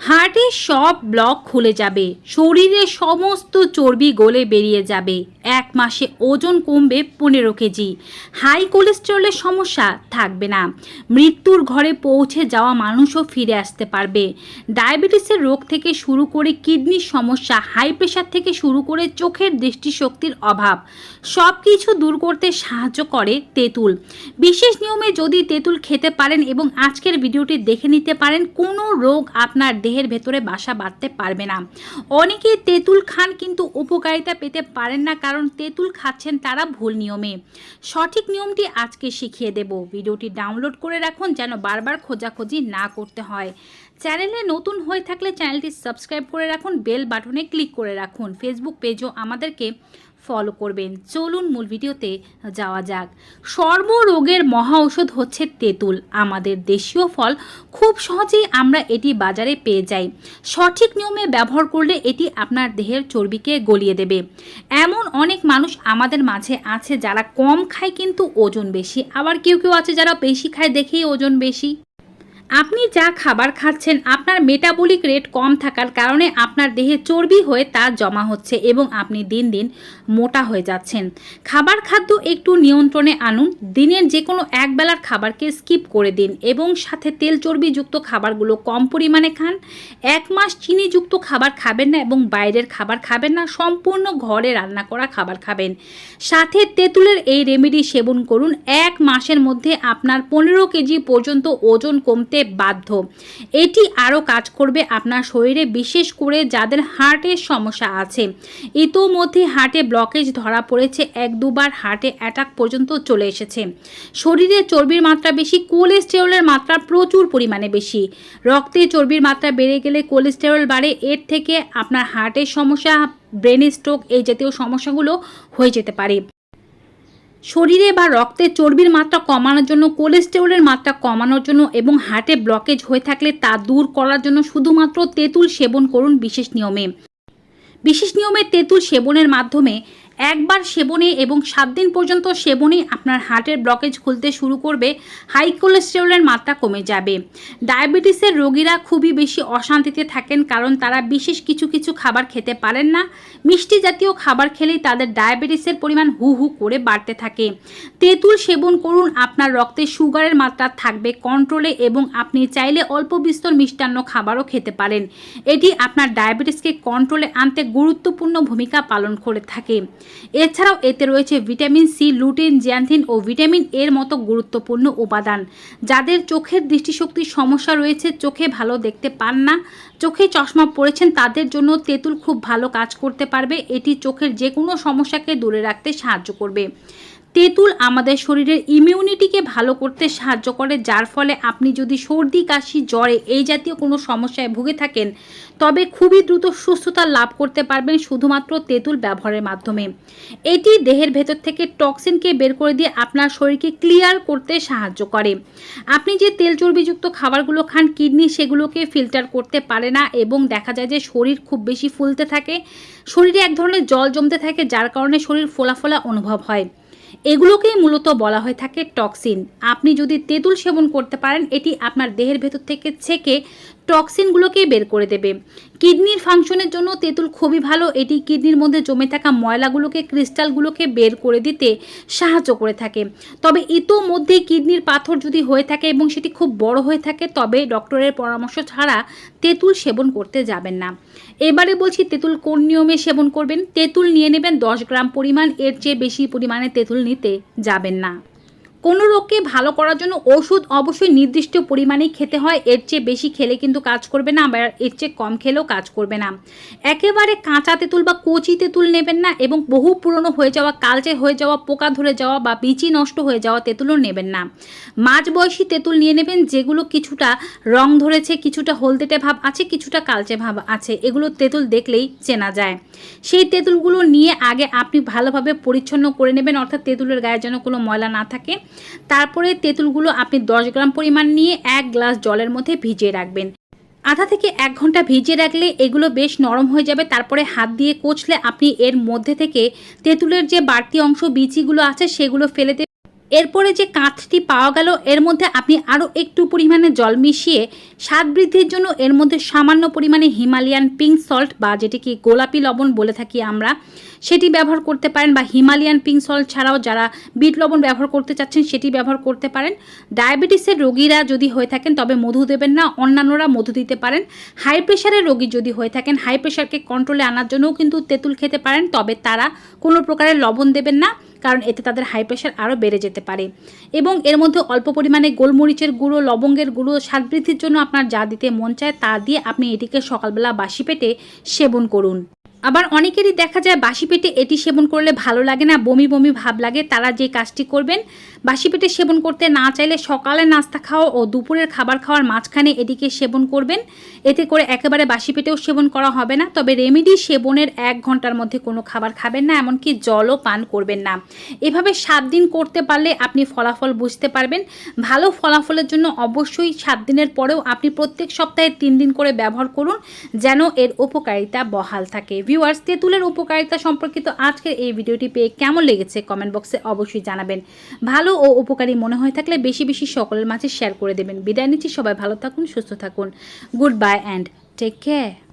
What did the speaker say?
হার্টের সব ব্লক খুলে যাবে শরীরের সমস্ত চর্বি গলে বেরিয়ে যাবে। এক মাসে ওজন কমবে পনেরো কেজি। হাই কোলেস্টেরলের সমস্যা থাকবে না। মৃত্যুর ঘরে পৌঁছে যাওয়া মানুষও ফিরে আসতে পারবে। ডায়াবেটিসের রোগ থেকে শুরু করে কিডনির সমস্যা, হাই প্রেশার থেকে শুরু করে চোখের দৃষ্টিশক্তির অভাব সব কিছু দূর করতে সাহায্য করে তেঁতুল। বিশেষ নিয়মে যদি তেঁতুল খেতে পারেন এবং আজকের ভিডিওটি দেখে নিতে পারেন, কোনো রোগ আপনার দেহের ভেতরে বাসা বাঁধতে পারবে না। অনেকে তেঁতুল খান কিন্তু উপকারিতা পেতে পারেন না কারণ তেঁতুল খাচ্ছেন তারা ভুল নিয়মে। সঠিক নিয়মটি আজকে শিখিয়ে দেব। ভিডিওটি ডাউনলোড করে রাখুন যেন বারবার খোঁজাখুঁজি না করতে হয়। চ্যানেলে নতুন হয়ে থাকলে চ্যানেলটি সাবস্ক্রাইব করে রাখুন, বেল বাটনে ক্লিক করে রাখুন। ফেসবুক পেজও আমাদেরকে ফলো করবেন। চলুন মূল ভিডিওতে যাওয়া যাক। সর্বরোগের মহা ঔষধ হচ্ছে তেঁতুল। আমাদের দেশীয় ফল, খুব সহজেই আমরা এটি বাজারে পেয়ে যাই। সঠিক নিয়মে ব্যবহার করলে এটি আপনার দেহের চর্বিকে গলিয়ে দেবে। এমন অনেক মানুষ আমাদের মাঝে আছে যারা কম খায় কিন্তু ওজন বেশি। আবার কেউ কেউ আছে যারা বেশি খায় দেখেই ওজন বেশি। আপনি যা খাবার খাচ্ছেন, আপনার মেটাবলিক রেট কম থাকার কারণে আপনার দেহে চর্বি হয়ে তা জমা হচ্ছে এবং আপনি দিন দিন মোটা হয়ে যাচ্ছেন। খাবার খাদ্য একটু নিয়ন্ত্রণে আনুন। দিনের যে কোনো একবেলার খাবারকে স্কিপ করে দিন এবং সাথে তেল চর্বিযুক্ত খাবারগুলো কম পরিমাণে খান। এক মাস চিনিযুক্ত খাবার খাবেন না এবং বাইরের খাবার খাবেন না, সম্পূর্ণ ঘরে রান্না করা খাবার খাবেন। সাথে তেঁতুলের এই রেমেডি সেবন করুন। এক মাসের মধ্যে আপনার পনেরো কেজি পর্যন্ত ওজন কমতে বাধ্য। এটি আরও কাজ করবে আপনার শরীরে, বিশেষ করে যাদের হার্টের সমস্যা আছে। ইতোমধ্যে হার্টে ব্লকেজ ধরা পড়েছে, এক দুবার হার্টে অ্যাটাক পর্যন্ত চলে এসেছে। শরীরে চর্বির মাত্রা বেশি, কোলেস্টেরলের মাত্রা প্রচুর পরিমাণে বেশি। রক্তে চর্বির মাত্রা বেড়ে গেলে কোলেস্টেরল বাড়ে, এর থেকে আপনার হার্টের সমস্যা, ব্রেন স্ট্রোক এই জাতীয় সমস্যাগুলো হয়ে যেতে পারে। শরীরে বা রক্তে চর্বির মাত্রা কমানোর জন্য, কোলেস্টেরলের মাত্রা কমানোর জন্য এবং হার্টে ব্লকেজ হয়ে থাকলে তা দূর করার জন্য শুধুমাত্র তেঁতুল সেবন করুন বিশেষ নিয়মে। বিশেষ নিয়মে তেঁতুল সেবনের মাধ্যমে একবার সেবনে এবং সাত দিন পর্যন্ত সেবনে আপনার হার্টের ব্লকেজ খুলতে শুরু করবে, হাই কোলেস্টেরলের মাত্রা কমে যাবে। ডায়াবেটিসের রোগীরা খুবই বেশি অশান্তিতে থাকেন কারণ তারা বিশেষ কিছু কিছু খাবার খেতে পারেন না। মিষ্টি জাতীয় খাবার খেলেই তাদের ডায়াবেটিসের পরিমাণ হু হু করে বাড়তে থাকে। তেঁতুল সেবন করুন, আপনার রক্তে সুগারের মাত্রা থাকবে কন্ট্রোলে এবং আপনি চাইলে অল্প বিস্তর মিষ্টান্ন খাবারও খেতে পারেন। এটি আপনার ডায়াবেটিসকে কন্ট্রোলে আনতে গুরুত্বপূর্ণ ভূমিকা পালন করে থাকে। এছাড়াও এতে রয়েছে ভিটামিন সি, লুটিন, জ্যান্থিন ও ভিটামিন এর মতো গুরুত্বপূর্ণ উপাদান। যাদের চোখের দৃষ্টিশক্তির সমস্যা রয়েছে, চোখে ভালো দেখতে পান না, চোখে চশমা পড়েছেন তাদের জন্য তেঁতুল খুব ভালো কাজ করতে পারবে। এটি চোখের যে কোনো সমস্যাকে দূরে রাখতে সাহায্য করবে। তেঁতুল আমাদের শরীরের ইমিউনিটিকে ভালো করতে সাহায্য করে, যার ফলে আপনি যদি সর্দি, কাশি, জ্বরে এই জাতীয় কোনো সমস্যায় ভুগে থাকেন, তবে খুবই দ্রুত সুস্থতা লাভ করতে পারবেন শুধুমাত্র তেঁতুল ব্যবহারের মাধ্যমে। এটি দেহের ভেতর থেকে টক্সিনকে বের করে দিয়ে আপনার শরীরকে ক্লিয়ার করতে সাহায্য করে। আপনি যে তেল চর্বিযুক্ত খাবারগুলো খান, কিডনি সেগুলোকে ফিল্টার করতে পারে না এবং দেখা যায় যে শরীর খুব বেশি ফুলতে থাকে। শরীরে এক ধরনের জল জমতে থাকে, যার কারণে শরীর ফোলা ফোলা অনুভব হয়। এগুলোকেই মূলত বলা হয়ে থাকে টক্সিন। আপনি যদি তেঁতুল সেবন করতে পারেন, এটি আপনার দেহের ভেতর থেকে ছেকে টক্সিনগুলোকে বের করে দেবে। কিডনির ফাংশনের জন্য তেঁতুল খুবই ভালো। এটি কিডনির মধ্যে জমে থাকা ময়লাগুলোকে, ক্রিস্টালগুলোকে বের করে দিতে সাহায্য করে থাকে। তবে ইতোমধ্যেই কিডনির পাথর যদি হয়ে থাকে এবং সেটি খুব বড় হয়ে থাকে, তবে ডক্টরের পরামর্শ ছাড়া তেঁতুল সেবন করতে যাবেন না। এবারে বলছি তেঁতুল কোন নিয়মে সেবন করবেন? তেঁতুল নিয়ে নেবেন দশ গ্রাম পরিমাণ, এর চেয়ে বেশি পরিমাণে তেঁতুল নিতে যাবেন না। কোনো রোগকে ভালো করার জন্য ওষুধ অবশ্যই নির্দিষ্ট পরিমাণেই খেতে হয়। এর চেয়ে বেশি খেলে কিন্তু কাজ করবে না আবার এর চেয়ে কম খেলেও কাজ করবে না। একেবারে কাঁচা তেঁতুল বা কচি তেঁতুল নেবেন না এবং বহু পুরনো হয়ে যাওয়া, কালচে হয়ে যাওয়া, পোকা ধরে যাওয়া বা বিচি নষ্ট হয়ে যাওয়া তেঁতুলও নেবেন না। মাঝ বয়সী তেঁতুল নিয়ে নেবেন যেগুলো কিছুটা রং ধরেছে, কিছুটা হলদেটে ভাব আছে, কিছুটা কালচে ভাব আছে। এগুলো তেঁতুল দেখলেই চেনা যায়। সেই তেঁতুলগুলো নিয়ে আগে আপনি ভালোভাবে পরিচ্ছন্ন করে নেবেন। অর্থাৎ তেঁতুলের গায়ে যেন কোনো ময়লা না থাকে। তারপরে তেঁতুলগুলো আপনি দশ গ্রাম পরিমাণ নিয়ে এক গ্লাস জলের মধ্যে ভিজিয়ে রাখবেন। আধা থেকে এক ঘণ্টা ভিজিয়ে রাখলে এগুলো বেশ নরম হয়ে যাবে। তারপরে হাত দিয়ে কোচলে আপনি এর মধ্যে থেকে তেঁতুলের যে বাড়তি অংশ, বিচিগুলো আছে, সেগুলো ফেলে এরপরে যে কাঠটি পাওয়া গেল, এর মধ্যে আপনি আরও একটু পরিমাণে জল মিশিয়ে স্বাদ বৃদ্ধির জন্য এর মধ্যে সামান্য পরিমাণে হিমালয়ান পিঙ্ক সল্ট বা যেটিকে গোলাপি লবণ বলে থাকি আমরা, সেটি ব্যবহার করতে পারেন বা হিমালয়ান পিঙ্ক সল্ট ছাড়াও যারা বিট লবণ ব্যবহার করতে চাচ্ছেন সেটি ব্যবহার করতে পারেন। ডায়াবেটিসের রোগীরা যদি হয়ে থাকেন, তবে মধু দেবেন না, অন্যান্যরা মধু দিতে পারেন। হাই প্রেশারের রোগী যদি হয়ে থাকেন, হাই প্রেশারকে কন্ট্রোলে আনার জন্যও কিন্তু তেঁতুল খেতে পারেন, তবে তারা কোনো প্রকারের লবণ দেবেন না। কারণ এতে তাদের হাই প্রেশার আরও বেড়ে যেতে পারে। এবং এর মধ্যে অল্প পরিমাণে গোলমরিচের গুঁড়ো, লবঙ্গের গুঁড়ো, স্বাদ বৃদ্ধির জন্য আপনার যা দিতে মন চায় তা দিয়ে আপনি এটিকে সকালবেলা বাসি পেটে সেবন করুন। আবার অনেকেরই দেখা যায় বাসি পেটে এটি সেবন করলে ভালো লাগে না, বমি বমি ভাব লাগে, তারা যে কাজটি করবেন বাসি পেটে সেবন করতে না চাইলে সকালে নাস্তা খাওয়া ও দুপুরের খাবার খাওয়ার মাঝখানে এটিকে সেবন করবেন। এতে করে একেবারে বাসি পেটেও সেবন করা হবে না। তবে রেমেডি সেবনের এক ঘণ্টার মধ্যে কোনো খাবার খাবেন না, এমনকি জলও পান করবেন না। এভাবে সাত দিন করতে পারলে আপনি ফলাফল বুঝতে পারবেন। ভালো ফলাফলের জন্য অবশ্যই সাত দিনের পরেও আপনি প্রত্যেক সপ্তাহে তিন দিন করে ব্যবহার করুন, যেন এর উপকারিতা বহাল থাকে। ভিউয়ার্স, তেঁতুলের উপকারিতা সম্পর্কিত আজকের এই ভিডিওটি পেয়ে কেমন লেগেছে কমেন্ট বক্সে অবশ্যই জানাবেন। ভালো ও উপকারী মনে হয়ে থাকলে বেশি বেশি সকলের মাঝে শেয়ার করে দেবেন। বিদায় নিচ্ছি, সবাই ভালো থাকুন, সুস্থ থাকুন। Good bye and take care